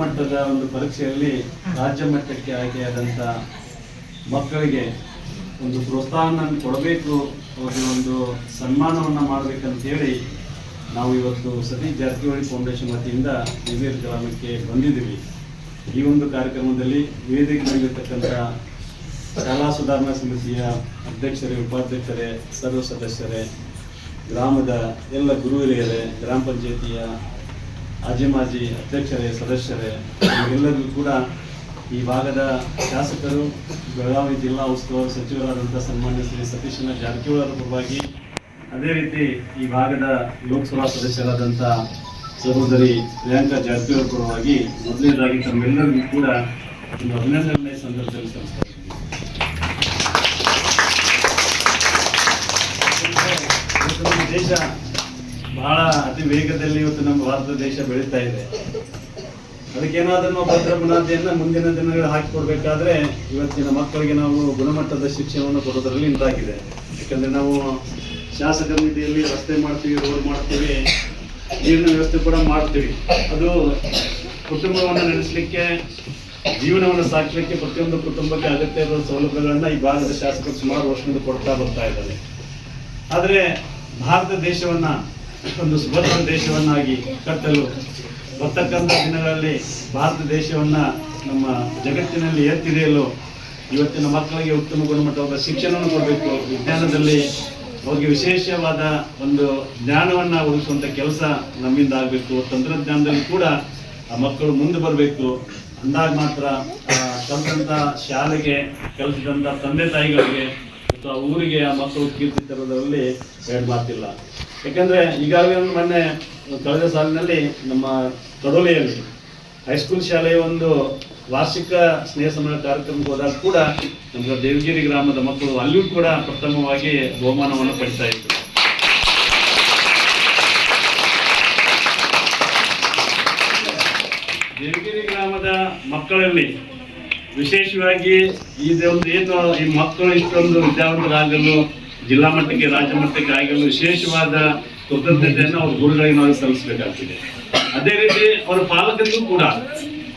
ಮಟ್ಟದ ಒಂದು ಪರೀಕ್ಷೆಯಲ್ಲಿ ರಾಜ್ಯ ಮಟ್ಟಕ್ಕೆ ಆಯ್ಕೆಯಾದಂಥ ಮಕ್ಕಳಿಗೆ ಒಂದು ಪ್ರೋತ್ಸಾಹನ ಕೊಡಬೇಕು, ಅವರಿಗೆ ಒಂದು ಸನ್ಮಾನವನ್ನು ಮಾಡಬೇಕಂತ ಹೇಳಿ ನಾವು ಇವತ್ತು ಸತೀಶ್ ಜಾರಕಿಹೊಳಿ ಫೌಂಡೇಶನ್ ವತಿಯಿಂದ ಹಿರಿಯರ ಗ್ರಾಮಕ್ಕೆ ಬಂದಿದ್ದೀವಿ. ಈ ಒಂದು ಕಾರ್ಯಕ್ರಮದಲ್ಲಿ ವೇದಿಕೆಯಲ್ಲಿರ್ತಕ್ಕಂಥ ಶಾಲಾ ಸುಧಾರಣಾ ಸಮಿತಿಯ ಅಧ್ಯಕ್ಷರೇ, ಉಪಾಧ್ಯಕ್ಷರೇ, ಸರ್ವ ಸದಸ್ಯರೇ, ಗ್ರಾಮದ ಎಲ್ಲ ಗುರು ಹಿರಿಯರೇ, ಗ್ರಾಮ ಪಂಚಾಯಿತಿಯ ಆಜಿ ಮಾಜಿ ಅಧ್ಯಕ್ಷರೇ, ಸದಸ್ಯರೇ ಎಲ್ಲರಿಗೂ ಕೂಡ ಈ ಭಾಗದ ಶಾಸಕರು, ಬೆಳಗಾವಿ ಜಿಲ್ಲಾ ಉಸ್ತುವಾರಿ ಸಚಿವರಾದಂಥ ಸನ್ಮಾನ್ಯ ಶ್ರೀ ಸತೀಶನ ಜಾರಕಿಹೊಳಿ ಅವರ ಪರವಾಗಿ ಅದೇ ರೀತಿ ಈ ಭಾಗದ ಲೋಕಸಭಾ ಸದಸ್ಯರಾದಂಥ ಸಹೋದರಿ ಪ್ರಿಯಾಂಕಾ ಜಾರಕಿಹೊಳಿ ಪರವಾಗಿ ಮೊದಲನೇದಾಗಿ ತಮ್ಮೆಲ್ಲರಿಗೂ ಕೂಡ ಒಂದು ಅಭಿನಂದನೆ ಸಂದರ್ಭದಲ್ಲಿ ನಮ್ಮ ದೇಶ ಬಹಳ ಅತಿ ವೇಗದಲ್ಲಿ ಇವತ್ತು ನಮ್ಮ ಭಾರತ ದೇಶ ಬೆಳೀತಾ ಇದೆ. ಅದಕ್ಕೇನಾದ್ರೂ ನಾವು ಭದ್ರ ಬುನಾದಿಯನ್ನ ಮುಂದಿನ ದಿನಗಳು ಹಾಕಿಕೊಡ್ಬೇಕಾದ್ರೆ ಇವತ್ತಿನ ಮಕ್ಕಳಿಗೆ ನಾವು ಗುಣಮಟ್ಟದ ಶಿಕ್ಷಣವನ್ನು ಕೊಡೋದ್ರಲ್ಲಿ ಇಂದಾಗಿದೆ ಯಾಕಂದ್ರೆ ನಾವು ಶಾಸಕರ ನಿಧಿಯಲ್ಲಿ ರಸ್ತೆ ಮಾಡ್ತೀವಿ, ರೋಡ್ ಮಾಡ್ತೀವಿ, ನೀರಿನ ವ್ಯವಸ್ಥೆ ಕೂಡ ಮಾಡ್ತೀವಿ. ಅದು ಕುಟುಂಬವನ್ನು ನಡೆಸಲಿಕ್ಕೆ, ಜೀವನವನ್ನು ಸಾಕಲಿಕ್ಕೆ ಪ್ರತಿಯೊಂದು ಕುಟುಂಬಕ್ಕೆ ಅಗತ್ಯ ಇರುವ ಸೌಲಭ್ಯಗಳನ್ನ ಈ ಭಾಗದ ಶಾಸಕರು ಸುಮಾರು ವರ್ಷದಿಂದ ಕೊಡ್ತಾ ಬರ್ತಾ ಇದ್ದಾರೆ. ಆದರೆ ಭಾರತ ದೇಶವನ್ನ ಒಂದು ಸುಭದ್ರ ದೇಶವನ್ನಾಗಿ ಕಟ್ಟಲು ಬರ್ತಕ್ಕಂಥ ದಿನಗಳಲ್ಲಿ ಭಾರತ ದೇಶವನ್ನು ನಮ್ಮ ಜಗತ್ತಿನಲ್ಲಿ ಎತ್ತಿದೆಯಲು ಇವತ್ತಿನ ಮಕ್ಕಳಿಗೆ ಉತ್ತಮ ಗುಣಮಟ್ಟವಾದ ಶಿಕ್ಷಣವನ್ನು ಕೊಡಬೇಕು. ವಿಜ್ಞಾನದಲ್ಲಿ ಅವ್ರಿಗೆ ವಿಶೇಷವಾದ ಒಂದು ಜ್ಞಾನವನ್ನು ಒದಗಿಸುವಂಥ ಕೆಲಸ ನಮ್ಮಿಂದ ಆಗಬೇಕು. ತಂತ್ರಜ್ಞಾನದಲ್ಲಿ ಕೂಡ ಆ ಮಕ್ಕಳು ಮುಂದೆ ಬರಬೇಕು. ಅಂದಾಗ ಮಾತ್ರ ಕಲಿತಂಥ ಶಾಲೆಗೆ, ಕಲಿಸಿದಂತ ತಂದೆ ತಾಯಿಗಳಿಗೆ ಮತ್ತು ಆ ಊರಿಗೆ ಆ ಮಕ್ಕಳು ಕೀರ್ತಿ ತರೋದರಲ್ಲಿ ಎರಡು ಮಾತಿಲ್ಲ. ಯಾಕಂದ್ರೆ ಈಗಾಗಲೇ ಮೊನ್ನೆ ಕಳೆದ ಸಾಲಿನಲ್ಲಿ ನಮ್ಮ ಕಡೋಲಿಯಲ್ಲಿ ಹೈಸ್ಕೂಲ್ ಶಾಲೆಯ ಒಂದು ವಾರ್ಷಿಕ ಸ್ನೇಹ ಸಮಯ ಕಾರ್ಯಕ್ರಮಕ್ಕೆ ಹೋದಾಗ ಕೂಡ ನಮ್ಮ ದೇವಗಿರಿ ಗ್ರಾಮದ ಮಕ್ಕಳು ಅಲ್ಲಿಯೂ ಕೂಡ ಪ್ರಥಮವಾಗಿ ಬಹುಮಾನವನ್ನು ಪಡಿತಾ ಇದ್ರು. ದೇವಗಿರಿ ಗ್ರಾಮದ ಮಕ್ಕಳಲ್ಲಿ ವಿಶೇಷವಾಗಿ ಈ ಒಂದು ಏನು ಈ ಮಕ್ಕಳು ಇಷ್ಟೊಂದು ವಿದ್ಯಾವಂತರಾಗಲು ಜಿಲ್ಲಾ ಮಟ್ಟಕ್ಕೆ, ರಾಜ್ಯ ಮಟ್ಟಕ್ಕೆ ಆಗಲು ವಿಶೇಷವಾದ ಕೃತಜ್ಞತೆಯನ್ನು ಅವ್ರ ಗುರುಗಳಿಗೆ ನಾವು ಸಲ್ಲಿಸಬೇಕಾಗ್ತದೆ. ಅದೇ ರೀತಿ ಅವರ ಪಾಲಕರಿಗೂ ಕೂಡ.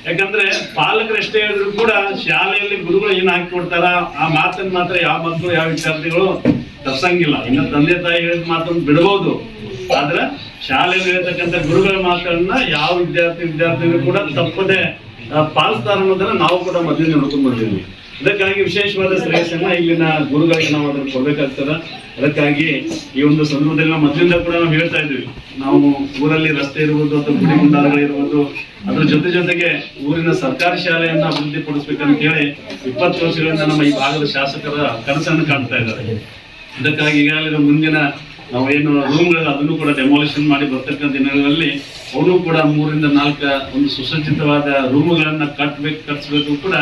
ಯಾಕಂದ್ರೆ ಪಾಲಕರಷ್ಟೇ ಹೇಳಿದ್ರು ಕೂಡ ಶಾಲೆಯಲ್ಲಿ ಗುರುಗಳು ಏನು ಹಾಕಿ ಕೊಡ್ತಾರ, ಆ ಮಾತನ್ನು ಮಾತ್ರ ಯಾವ ಮಕ್ಕಳು, ಯಾವ ವಿದ್ಯಾರ್ಥಿಗಳು ತಪ್ಸಂಗಿಲ್ಲ. ಇನ್ನು ತಂದೆ ತಾಯಿ ಹೇಳಿದ ಮಾತನ್ನು ಬಿಡಬಹುದು ಆದ್ರೆ ಶಾಲೆಯಲ್ಲಿ ಹೇಳ್ತಕ್ಕಂಥ ಗುರುಗಳ ಮಾತನ್ನ ಯಾವ ವಿದ್ಯಾರ್ಥಿ, ವಿದ್ಯಾರ್ಥಿಗಳು ಕೂಡ ತಪ್ಪದೆ ಪಾಲಿಸ್ತಾರ ಅನ್ನೋದನ್ನ ನಾವು ಕೂಡ ಮೊದಲಿಗೆ ನೋಡ್ಕೊಂಡು ಅದಕ್ಕಾಗಿ ವಿಶೇಷವಾದ ಶ್ರೇಯಸ್ಸನ್ನ ಇಲ್ಲಿನ ಗುರುಗಳಿಗೆ ನಾವು ಅದನ್ನು ಕೊಡ್ಬೇಕಾಗ್ತದ. ಅದಕ್ಕಾಗಿ ಈ ಒಂದು ಸಂದರ್ಭದಲ್ಲಿ ನಾವು ಮೊದಲಿಂದ ಕೂಡ ನಾವು ಹೇಳ್ತಾ ಇದ್ವಿ. ನಾವು ಊರಲ್ಲಿ ರಸ್ತೆ ಇರುವುದು ಅಥವಾ ಗುಡಿ ಗುಂಡಾರಗಳಿರ್ಬೋದು ಅದ್ರ ಜೊತೆ ಜೊತೆಗೆ ಊರಿನ ಸರ್ಕಾರಿ ಶಾಲೆಯನ್ನ ಅಭಿವೃದ್ಧಿ ಪಡಿಸ್ಬೇಕಂತ ಹೇಳಿ ಇಪ್ಪತ್ತು ವರ್ಷಗಳಿಂದ ನಮ್ಮ ಈ ಭಾಗದ ಶಾಸಕರ ಕನಸನ್ನು ಕಾಣ್ತಾ ಇದ್ದಾರೆ. ಇದಕ್ಕಾಗಿ ಈಗಾಗಲೇ ಮುಂದಿನ ನಾವು ಏನು ರೂಮ್ಗಳು ಅದನ್ನು ಕೂಡ ಡೆಮಾಲಿಷನ್ ಮಾಡಿ ಬರ್ತಕ್ಕಂಥ ದಿನಗಳಲ್ಲಿ ಅವರು ಕೂಡ ಮೂರಿಂದ ನಾಲ್ಕ ಒಂದು ಸುಸಜ್ಜಿತವಾದ ರೂಮ್ಗಳನ್ನು ಕಟ್ಟಬೇಕು ಕಟ್ಸ್ಬೇಕು ಕೂಡ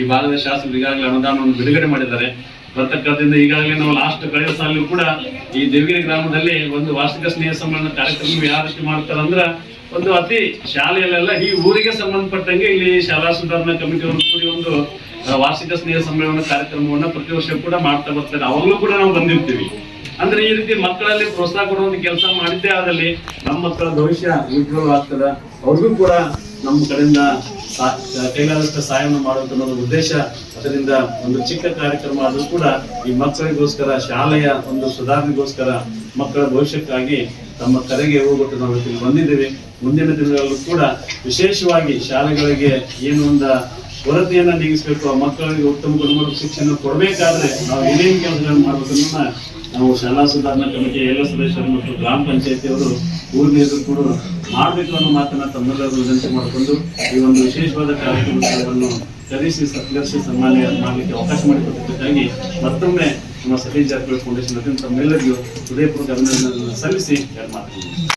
ಈ ಭಾಗದ ಶಾಸಕರು ಈಗಾಗಲೇ ಅನುದಾನವನ್ನು ಬಿಡುಗಡೆ ಮಾಡಿದ್ದಾರೆ. ಬರ್ತಕ್ಕಂಥದ್ದು ಈಗಾಗಲೇ ನಾವು ಲಾಸ್ಟ್ ಕಳೆದ ಸಾಲಿಗೂ ಕೂಡ ಈ ದೇವಗಿರಿ ಗ್ರಾಮದಲ್ಲಿ ಒಂದು ವಾರ್ಷಿಕ ಸ್ನೇಹ ಸಮ್ಮೇಳನ ಕಾರ್ಯಕ್ರಮ ಯಾವ ರೀತಿ ಮಾಡ್ತಾರಂದ್ರೆ ಒಂದು ಅತಿ ಶಾಲೆಯಲ್ಲೆಲ್ಲ ಈ ಊರಿಗೆ ಸಂಬಂಧಪಟ್ಟಂಗೆ ಇಲ್ಲಿ ಶಾಲಾ ಸುಧಾರಣಾ ಕಮಿಟಿಯವರು ಕೂಡಿ ಒಂದು ವಾರ್ಷಿಕ ಸ್ನೇಹ ಸಮ್ಮೇಳನ ಕಾರ್ಯಕ್ರಮವನ್ನ ಪ್ರತಿ ವರ್ಷ ಕೂಡ ಮಾಡ್ತಾ ಬರ್ತಾರೆ. ಅವಾಗಲೂ ಕೂಡ ನಾವು ಬಂದಿರ್ತೀವಿ. ಅಂದ್ರೆ ಈ ರೀತಿ ಮಕ್ಕಳಲ್ಲಿ ಪ್ರೋತ್ಸಾಹ ಕೊಡುವಂತ ಕೆಲಸ ಮಾಡಿದ್ದೇ ಆದಲ್ಲಿ ನಮ್ಮ ಮಕ್ಕಳ ಭವಿಷ್ಯ ಉಜ್ವಲವಾಗ್ತದ ಅವ್ರಿಗೂ ಕೂಡ ನಮ್ಮ ಕಡೆಯಿಂದ ಕೈಲಾದಷ್ಟು ಸಹಾಯವನ್ನು ಮಾಡುವಂತ ಒಂದು ಉದ್ದೇಶ, ಅದರಿಂದ ಒಂದು ಚಿಕ್ಕ ಕಾರ್ಯಕ್ರಮ ಆದರೂ ಕೂಡ ಈ ಮಕ್ಕಳಿಗೋಸ್ಕರ, ಶಾಲೆಯ ಒಂದು ಸುಧಾರಣೆಗೋಸ್ಕರ ಮಕ್ಕಳ ಭವಿಷ್ಯಕ್ಕಾಗಿ ತಮ್ಮ ಕರೆಗೆ ಹೋಗ್ಬಿಟ್ಟು ನಾವು ಇಲ್ಲಿ ಬಂದಿದ್ದೇವೆ. ಮುಂದಿನ ದಿನಗಳಲ್ಲೂ ಕೂಡ ವಿಶೇಷವಾಗಿ ಶಾಲೆಗಳಿಗೆ ಏನು ಒಂದು ಕೊರತೆಯನ್ನು ನೀಗಿಸಬೇಕು, ಆ ಮಕ್ಕಳಿಗೆ ಉತ್ತಮ ಗುಣಮಟ್ಟದ ಶಿಕ್ಷಣ ಕೊಡಬೇಕಾದ್ರೆ ನಾವು ಏನೇನು ಕೆಲಸಗಳನ್ನು ಮಾಡಬೇಕನ್ನ ನಾವು ಶಾಲಾ ಸುಧಾರಣಾ ಕಮಿಟಿ ಎಲ್ಲ ಸದಸ್ಯರು ಮತ್ತು ಗ್ರಾಮ ಪಂಚಾಯತಿಯವರು ಊರಿನ ಕೂಡ ಮಾಡಬೇಕು ಅನ್ನೋ ಮಾತನ್ನ ತಮ್ಮೆಲ್ಲರೂ ವಿನಂತಿ ಮಾಡಿಕೊಂಡು ಈ ಒಂದು ವಿಶೇಷವಾದ ಕಾರ್ಯಕ್ರಮವನ್ನು ಕರೆಸಿ ಸತ್ಕರಿಸಿ ಸನ್ಮಾನ ಮಾಡಲಿಕ್ಕೆ ಅವಕಾಶ ಮಾಡಿಕೊಟ್ಟಿದ್ದಕ್ಕಾಗಿ ಮತ್ತೊಮ್ಮೆ ನಮ್ಮ ಸತೀಶ್ ಜಾರಕಿಹೊಳಿ ಫೌಂಡೇಶನ್ ತಮ್ಮೆಲ್ಲರಿಗೂ ಹೃದಯಪೂರ್ವಕ ಅಭಿನಂದನೆಗಳನ್ನು ಸಲ್ಲಿಸಿ ಮಾತಾಡ್ತೀನಿ